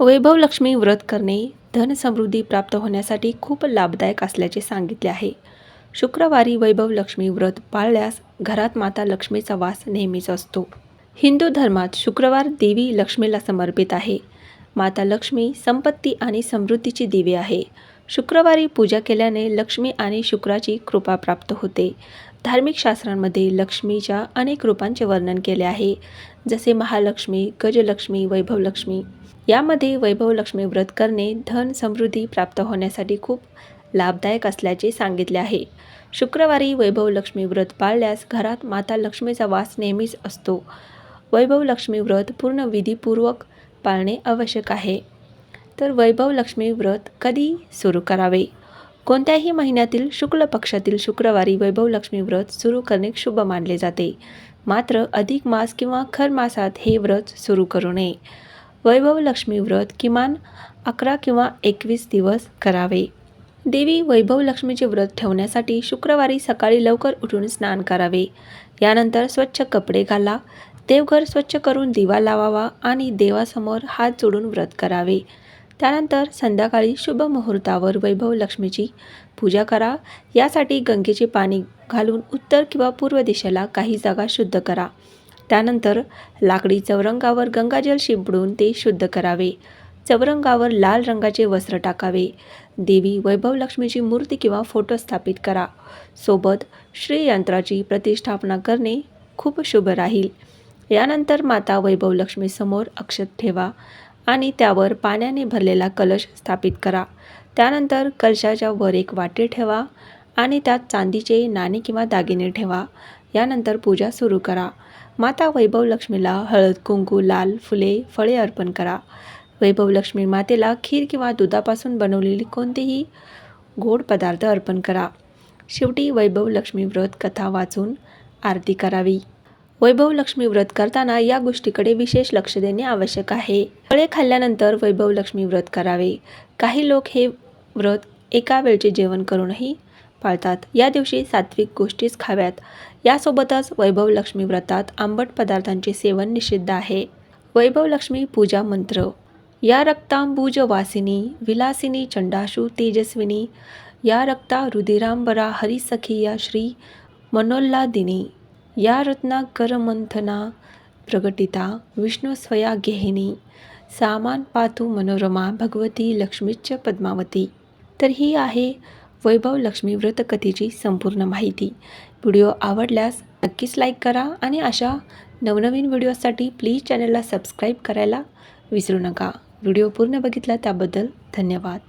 वैभव लक्ष्मी व्रत करणे धन समृद्धी प्राप्त होण्यासाठी खूप लाभदायक असल्याचे सांगितले आहे. शुक्रवारी वैभव लक्ष्मी व्रत पाळल्यास घरात माता लक्ष्मीचा वास नेहमीच असतो. हिंदू धर्मात शुक्रवार देवी लक्ष्मीला समर्पित आहे. माता लक्ष्मी संपत्ती आणि समृद्धीची देवी आहे. शुक्रवारी पूजा केल्याने लक्ष्मी आणि शुक्राची कृपा प्राप्त होते. धार्मिक शास्त्रांमध्ये लक्ष्मीच्या अनेक रूपांचे वर्णन केले आहे. जसे महालक्ष्मी गजलक्ष्मी वैभवलक्ष्मी. यामध्ये वैभवलक्ष्मी व्रत करणे धन समृद्धी प्राप्त होण्यासाठी खूप लाभदायक असल्याचे सांगितले आहे. शुक्रवारी वैभवलक्ष्मी व्रत पाळल्यास घरात माता लक्ष्मीचा वास नेहमीच असतो. वैभवलक्ष्मी व्रत पूर्ण विधीपूर्वक पाळणे आवश्यक आहे. तर वैभवलक्ष्मी व्रत कधी सुरू करावे? कोणत्याही महिन्यातील शुक्ल पक्षातील शुक्रवारी वैभवलक्ष्मी व्रत सुरू करणे शुभ मानले जाते. मात्र अधिक मास किंवा खर मासात हे व्रत सुरू करू नये. वैभवलक्ष्मी व्रत किमान अकरा किंवा एकवीस दिवस करावे. देवी वैभवलक्ष्मीचे व्रत ठेवण्यासाठी शुक्रवारी सकाळी लवकर उठून स्नान करावे. यानंतर स्वच्छ कपडे घाला देवघर स्वच्छ करून दिवा लावावा आणि देवासमोर हात जोडून व्रत करावे. त्यानंतर संध्याकाळी शुभ मुहूर्तावर वैभव लक्ष्मीची पूजा करा. यासाठी गंगेचे पाणी घालून उत्तर किंवा पूर्व दिशेला काही जागा शुद्ध करा. त्यानंतर लाकडी चौरंगावर गंगाजल शिंपडून ते शुद्ध करावे. चौरंगावर लाल रंगाचे वस्त्र टाकावे. देवी वैभव लक्ष्मीची मूर्ती किंवा फोटो स्थापित करा. सोबत श्रीयंत्राची प्रतिष्ठापना करणे खूप शुभ राहील. यानंतर माता वैभव लक्ष्मीसमोर अक्षत ठेवा. आणि त्यावर पाण्याने भरलेला कलश स्थापित करा. त्यानंतर कलशाच्या वर एक वाटी ठेवा आणि त्यात चांदीचे नाणे किंवा दागिने ठेवा. यानंतर पूजा सुरू करा. माता वैभव लक्ष्मीला हळद कुंकू लाल फुले फळे अर्पण करा. वैभव लक्ष्मी मातेला खीर किंवा दुधापासून बनवलेली कोणतेही गोड पदार्थ अर्पण करा. शेवटी वैभव लक्ष्मी व्रत कथा वाचून आरती करावी. वैभव लक्ष्मी व्रत करताना या गोष्टीकडे विशेष लक्ष देणे आवश्यक आहे. फळे खाल्ल्यानंतर वैभव लक्ष्मी व्रत करावे. काही लोक हे व्रत एका वेळचे जेवण करूनही पाळतात. या दिवशी सात्विक गोष्टीच खाव्यात. यासोबतच वैभव लक्ष्मी व्रतात आंबट पदार्थांचे सेवन निषिद्ध आहे. वैभव लक्ष्मी पूजा मंत्र. या रक्तांबुज वासिनी विलासिनी चंडाशु तेजस्विनी. या रक्ता रुधिरांबरा हरिसखिया श्री मनोल्लादिनी. या रत्नाकरमंथना प्रगटिता विष्णुस्वया गेहिनी सामान पातू मनोरमा भगवती लक्ष्मीच्च पद्मावती. तर ही आहे वैभव लक्ष्मी व्रतकथेची संपूर्ण माहिती. व्हिडिओ आवडल्यास नक्कीच लाईक करा आणि अशा नवनवीन व्हिडिओसाठी प्लीज चॅनलला सबस्क्राईब करायला विसरू नका. व्हिडिओ पूर्ण बघितला त्याबद्दल धन्यवाद.